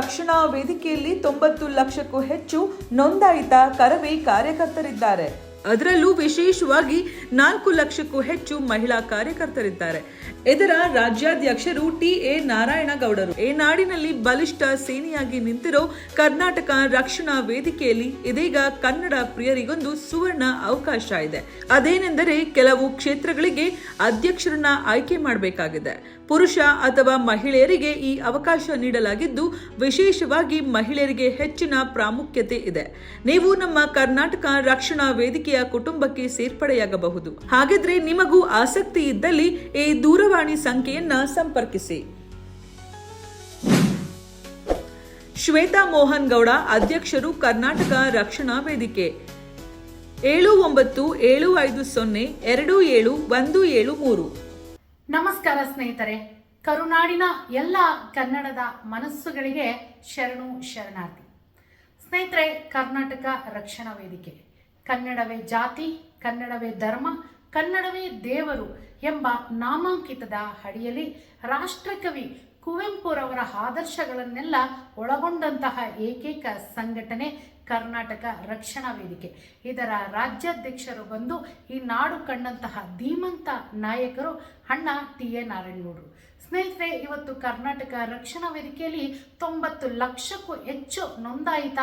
ರಕ್ಷಣಾ ವೇದಿಕೆಯಲ್ಲಿ ತೊಂಬತ್ತು ಲಕ್ಷಕ್ಕೂ ಹೆಚ್ಚು ನೋಂದಾಯಿತ ಕರವೇ ಕಾರ್ಯಕರ್ತರಿದ್ದಾರೆ. ಅದರಲ್ಲೂ ವಿಶೇಷವಾಗಿ ನಾಲ್ಕು ಲಕ್ಷಕ್ಕೂ ಹೆಚ್ಚು ಮಹಿಳಾ ಕಾರ್ಯಕರ್ತರಿದ್ದಾರೆ. ಇದರ ರಾಜ್ಯಾಧ್ಯಕ್ಷರು ಟಿ ಎ ನಾರಾಯಣ ಗೌಡರು ಈ ನಾಡಿನಲ್ಲಿ ಬಲಿಷ್ಠ ಸೇನೆಯಾಗಿ ನಿಂತಿರೋ ಕರ್ನಾಟಕ ರಕ್ಷಣಾ ವೇದಿಕೆಯಲ್ಲಿ ಇದೀಗ ಕನ್ನಡ ಪ್ರಿಯರಿಗೊಂದು ಸುವರ್ಣ ಅವಕಾಶ ಇದೆ. ಅದೇನೆಂದರೆ ಕೆಲವು ಕ್ಷೇತ್ರಗಳಿಗೆ ಅಧ್ಯಕ್ಷರನ್ನ ಆಯ್ಕೆ ಮಾಡಬೇಕಾಗಿದೆ. ಪುರುಷ ಅಥವಾ ಮಹಿಳೆಯರಿಗೆ ಈ ಅವಕಾಶ ನೀಡಲಾಗಿದ್ದು, ವಿಶೇಷವಾಗಿ ಮಹಿಳೆಯರಿಗೆ ಹೆಚ್ಚಿನ ಪ್ರಾಮುಖ್ಯತೆ ಇದೆ. ನೀವು ನಮ್ಮ ಕರ್ನಾಟಕ ರಕ್ಷಣಾ ವೇದಿಕೆಯ ಕುಟುಂಬಕ್ಕೆ ಸೇರ್ಪಡೆಯಾಗಬಹುದು. ಹಾಗಿದ್ರೆ ನಿಮಗೂ ಆಸಕ್ತಿ ಇದ್ದಲ್ಲಿ ಈ ದೂರವಾಣಿ ಸಂಖ್ಯೆಯನ್ನ ಸಂಪರ್ಕಿಸಿ. ಶ್ವೇತಾ ಮೋಹನ್ ಗೌಡ ಅಧ್ಯಕ್ಷರು ಕರ್ನಾಟಕ ರಕ್ಷಣಾ ವೇದಿಕೆ. ಏಳು ಒಂಬತ್ತು ಏಳು ಐದು ಸೊನ್ನೆ ಎರಡು ಏಳು ಒಂದು ಏಳು ಮೂರು. ನಮಸ್ಕಾರ ಸ್ನೇಹಿತರೆ. ಕರುನಾಡಿನ ಎಲ್ಲ ಕನ್ನಡದ ಮನಸ್ಸುಗಳಿಗೆ ಶರಣು ಶರಣಾರ್ಥಿ. ಸ್ನೇಹಿತರೆ, ಕರ್ನಾಟಕ ರಕ್ಷಣಾ ವೇದಿಕೆ. ಕನ್ನಡವೇ ಜಾತಿ, ಕನ್ನಡವೇ ಧರ್ಮ, ಕನ್ನಡವೇ ದೇವರು ಎಂಬ ನಾಮಾಂಕಿತದ ಅಡಿಯಲ್ಲಿ ರಾಷ್ಟ್ರಕವಿ ಕುವೆಂಪುರವರ ಆದರ್ಶಗಳನ್ನೆಲ್ಲ ಒಳಗೊಂಡಂತಹ ಏಕೈಕ ಸಂಘಟನೆ ಕರ್ನಾಟಕ ರಕ್ಷಣಾ ವೇದಿಕೆ. ಇದರ ರಾಜ್ಯಾಧ್ಯಕ್ಷರು ಬಂದು ಈ ನಾಡು ಕಂಡಂತಹ ಧೀಮಂತ ನಾಯಕರು ಅಣ್ಣ ಟಿ ಎ ನಾರಾಯಣಗೌಡರು. ಸ್ನೇಹಿತರೆ, ಇವತ್ತು ಕರ್ನಾಟಕ ರಕ್ಷಣಾ ವೇದಿಕೆಯಲ್ಲಿ ತೊಂಬತ್ತು ಲಕ್ಷಕ್ಕೂ ಹೆಚ್ಚು ನೋಂದಾಯಿತ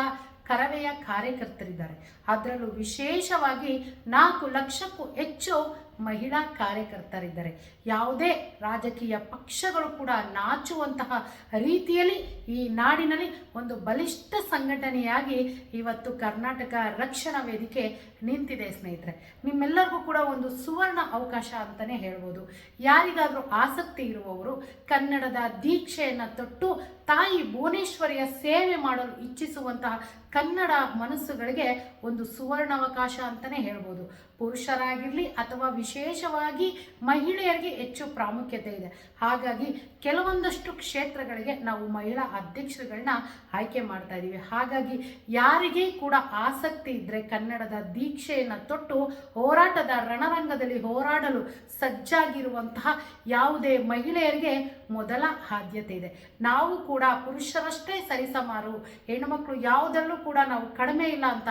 ಕರವೆಯ ಕಾರ್ಯಕರ್ತರಿದ್ದಾರೆ. ಅದರಲ್ಲೂ ವಿಶೇಷವಾಗಿ ನಾಲ್ಕು ಲಕ್ಷಕ್ಕೂ ಹೆಚ್ಚು ಮಹಿಳಾ ಕಾರ್ಯಕರ್ತರಿದ್ದಾರೆ. ಯಾವುದೇ ರಾಜಕೀಯ ಪಕ್ಷಗಳು ಕೂಡ ನಾಚುವಂತಹ ರೀತಿಯಲ್ಲಿ ಈ ನಾಡಿನಲ್ಲಿ ಒಂದು ಬಲಿಷ್ಠ ಸಂಘಟನೆಯಾಗಿ ಇವತ್ತು ಕರ್ನಾಟಕ ರಕ್ಷಣಾ ವೇದಿಕೆ ನಿಂತಿದೆ ಸ್ನೇಹಿತರೆ. ನಿಮ್ಮೆಲ್ಲರಿಗೂ ಕೂಡ ಒಂದು ಸುವರ್ಣ ಅವಕಾಶ ಅಂತಲೇ ಹೇಳ್ಬೋದು. ಯಾರಿಗಾದರೂ ಆಸಕ್ತಿ ಇರುವವರು ಕನ್ನಡದ ದೀಕ್ಷೆಯನ್ನು ತೊಟ್ಟು ತಾಯಿ ಭುವನೇಶ್ವರಿಯ ಸೇವೆ ಮಾಡಲು ಇಚ್ಛಿಸುವಂತಹ ಕನ್ನಡ ಮನಸ್ಸುಗಳಿಗೆ ಒಂದು ಸುವರ್ಣಾವಕಾಶ ಅಂತಲೇ ಹೇಳ್ಬೋದು. ಪುರುಷರಾಗಿರಲಿ ಅಥವಾ ವಿಶೇಷವಾಗಿ ಮಹಿಳೆಯರಿಗೆ ಹೆಚ್ಚು ಪ್ರಾಮುಖ್ಯತೆ ಇದೆ. ಹಾಗಾಗಿ ಕೆಲವೊಂದಷ್ಟು ಕ್ಷೇತ್ರಗಳಿಗೆ ನಾವು ಮಹಿಳಾ ಅಧ್ಯಕ್ಷರುಗಳನ್ನ ಆಯ್ಕೆ ಮಾಡ್ತಾ ಇದ್ದೀವಿ ಹಾಗಾಗಿ ಯಾರಿಗೆ ಕೂಡ ಆಸಕ್ತಿ ಇದ್ದರೆ ಕನ್ನಡದ ದೀಕ್ಷೆಯನ್ನು ತೊಟ್ಟು ಹೋರಾಟದ ರಣರಂಗದಲ್ಲಿ ಹೋರಾಡಲು ಸಜ್ಜಾಗಿರುವಂತಹ ಯಾವುದೇ ಮಹಿಳೆಯರಿಗೆ ಮೊದಲ ಆದ್ಯತೆ ಇದೆ. ನಾವು ಕೂಡ ಪುರುಷರಷ್ಟೇ ಸರಿಸಮಾರು ಹೆಣ್ಣುಮಕ್ಕಳು ಯಾವುದರಲ್ಲೂ ಕೂಡ ನಾವು ಕಡಿಮೆ ಇಲ್ಲ ಅಂತ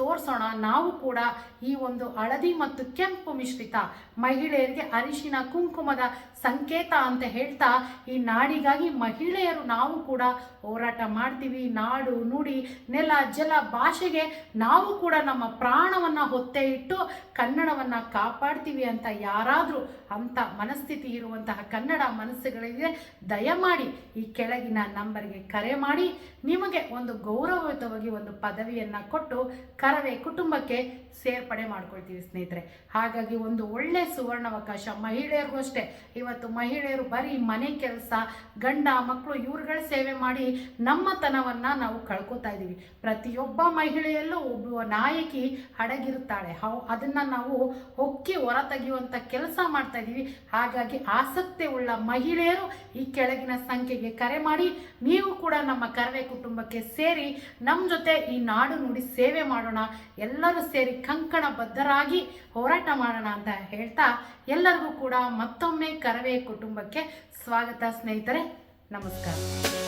ತೋರಿಸೋಣ. ನಾವು ಕೂಡ ಈ ಒಂದು ಹಳದಿ ಮತ್ತು ಕೆಂಪು ಮಿಶ್ರಿತ ಮಹಿಳೆಯರಿಗೆ ಅರಿಶಿನ, ಕುಂಕುಮದ ಸಂಕೇತ ಅಂತ ಹೇಳ್ತಾ ಈ ನಾಡಿಗಾಗಿ ಮಹಿಳೆಯರು ನಾವು ಕೂಡ ಹೋರಾಟ ಮಾಡ್ತೀವಿ. ನಾಡು, ನುಡಿ, ನೆಲ, ಜಲ ಭಾಷೆಗೆ ನಾವು ಕೂಡ ನಮ್ಮ ಪ್ರಾಣವನ್ನು ಹೊತ್ತೆ ಇಟ್ಟು ಕನ್ನಡವನ್ನು ಕಾಪಾಡ್ತೀವಿ ಅಂತ ಯಾರಾದರೂ ಅಂತ ಮನಸ್ಥಿತಿ ಇರುವಂತಹ ಕನ್ನಡ ಮನಸ್ಸುಗಳಿಗೆ ದಯಮಾಡಿ ಈ ಕೆಳಗಿನ ನಂಬರ್ಗೆ ಕರೆ ಮಾಡಿ. ನಿಮಗೆ ಒಂದು ಗೌರವಯುತವಾಗಿ ಒಂದು ಪದವಿಯನ್ನು ಕೊಟ್ಟು ಕರವೇ ಕುಟುಂಬಕ್ಕೆ ಸೇರ್ಪಡೆ ಮಾಡ್ಕೊಳ್ತೀವಿ ಸ್ನೇಹಿತರೆ. ಹಾಗಾಗಿ ಒಂದು ಒಳ್ಳೆ ಸುವರ್ಣಾವಕಾಶ ಮಹಿಳೆಯರಿಗೂ ಅಷ್ಟೇ. ಇವತ್ತು ಮಹಿಳೆಯರು ಬರೀ ಮನೆ ಕೆಲಸ, ಗಂಡ ಮಕ್ಕಳು ಇವ್ರುಗಳ ಸೇವೆ ಮಾಡಿ ನಮ್ಮತನವನ್ನು ನಾವು ಕಳ್ಕೊತಾ ಇದ್ದೀವಿ ಪ್ರತಿಯೊಬ್ಬ ಮಹಿಳೆಯಲ್ಲೂ ಒಬ್ಬ ನಾಯಕಿ ಅಡಗಿರುತ್ತಾಳೆ ಹೌ, ಅದನ್ನು ನಾವು ಹೊಕ್ಕಿ ಹೊರ ತೆಗೆಯುವಂಥ ಕೆಲಸ ಮಾಡ್ತಾ ಇದ್ದೀವಿ ಹಾಗಾಗಿ ಆಸಕ್ತಿ ಉಳ್ಳ ಮಹಿಳೆಯರು ಈ ಕೆಳಗಿನ ಸಂಖ್ಯೆಗೆ ಕರೆ ಮಾಡಿ, ನೀವು ಕೂಡ ನಮ್ಮ ಕರವೇ ಕುಟುಂಬಕ್ಕೆ ಸೇರಿ ನಮ್ಮ ಜೊತೆ ಈ ನಾಡು ನುಡಿ ಸೇವೆ ಮಾಡೋಣ, ಎಲ್ಲರೂ ಸೇರಿ ಕಂಕಣ ಬದ್ಧರಾಗಿ ಹೋರಾಟ ಮಾಡೋಣ ಅಂತ ಹೇಳ್ತಾ ಎಲ್ಲರಿಗೂ ಕೂಡ ಮತ್ತೊಮ್ಮೆ ಕರವೇ ಕುಟುಂಬಕ್ಕೆ ಸ್ವಾಗತ ಸ್ನೇಹಿತರೆ. ನಮಸ್ಕಾರ.